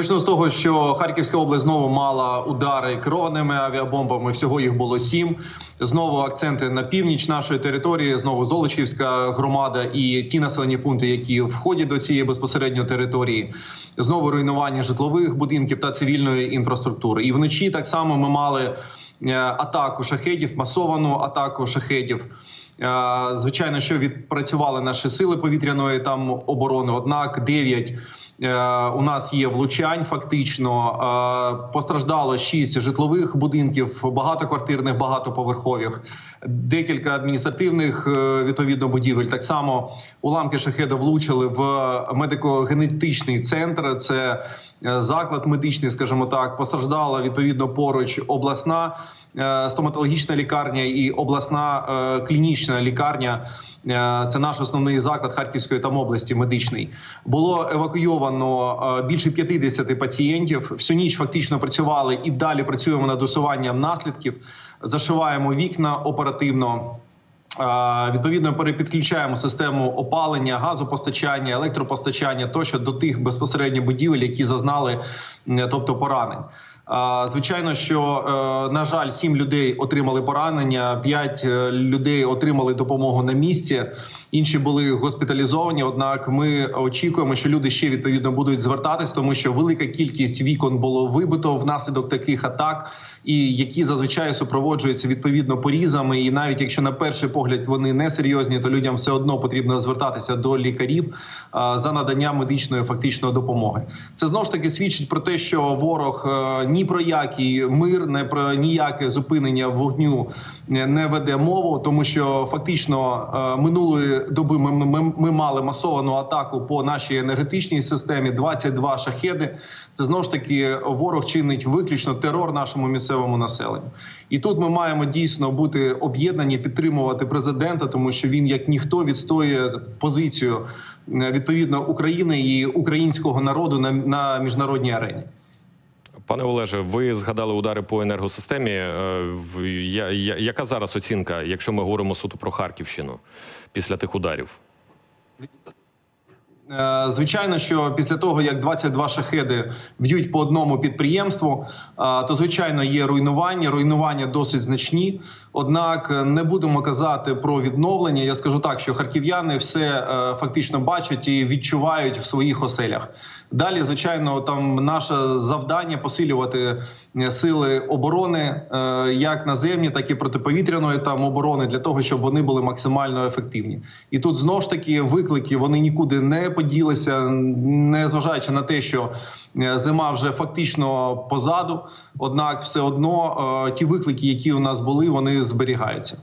Почну з того, що Харківська область знову мала удари керованими авіабомбами. Всього їх було сім. Знову акценти на північ нашої території. Знову Золочівська громада і ті населені пункти, які входять до цієї безпосередньо території. Знову руйнування житлових будинків та цивільної інфраструктури. І вночі так само ми мали е, атаку шахедів, масовану атаку шахедів. Е, Звичайно, що відпрацювали наші сили повітряної там оборони. Однак 9 у нас є влучань. Фактично Е, постраждало 6 житлових будинків, багатоквартирних, багатоповерхових, декілька адміністративних е, відповідно будівель. Так само уламки шахеда влучили в медико-генетичний центр. Це е, заклад медичний, скажімо так. Постраждала відповідно поруч обласна е, стоматологічна лікарня і обласна е, клінічна лікарня. Е, Це наш основний заклад Харківської там області медичний. Було евакуйовано е, більше 50 пацієнтів. Всю ніч фактично працювали і далі працюємо над усуванням наслідків. Зашиваємо вікна оперативно. Е, Відповідно, перепідключаємо систему опалення, газопостачання, електропостачання тощо до тих безпосередньо будівель, які зазнали, тобто поранень. Звичайно, що е, на жаль, сім людей отримали поранення, п'ять е, людей отримали допомогу на місці. Інші були госпіталізовані. Однак, ми очікуємо, що люди ще відповідно будуть звертатись, тому що велика кількість вікон було вибито внаслідок таких атак, і які зазвичай супроводжуються відповідно порізами. І навіть якщо на перший погляд вони не серйозні, то людям все одно потрібно звертатися до лікарів за надання медичної фактичної допомоги. Це знову ж таки свідчить про те, що ворог е, ні про який мир, не про ніяке зупинення вогню е, не веде мову, тому що фактично е, минулої доби ми, ми, ми мали масовану атаку по нашій енергетичній системі. 22 шахеди. Це знову ж таки ворог чинить виключно терор нашому місцевому населенню. І тут ми маємо дійсно бути об'єднані, підтримувати президента, тому що він як ніхто відстоює позицію е, відповідно України і українського народу на, на міжнародній арені. Пане Олеже, ви згадали удари по енергосистемі. Е, Яка зараз оцінка, якщо ми говоримо суто про Харківщину після тих ударів? Е, Звичайно, що після того, як 22 шахеди б'ють по одному підприємству, е, то звичайно є руйнування. Руйнування досить значні. Однак е, не будемо казати про відновлення. Я скажу так, що харків'яни все фактично бачать і відчувають в своїх оселях. Далі, звичайно, там наше завдання посилювати сили оборони, як наземні, так і протиповітряної там оборони, для того, щоб вони були максимально ефективні. І тут знов ж таки виклики вони нікуди не поділися, не зважаючи на те, що е, зима вже фактично позаду. Однак, все одно е, ті виклики, які у нас були, вони зберігаються.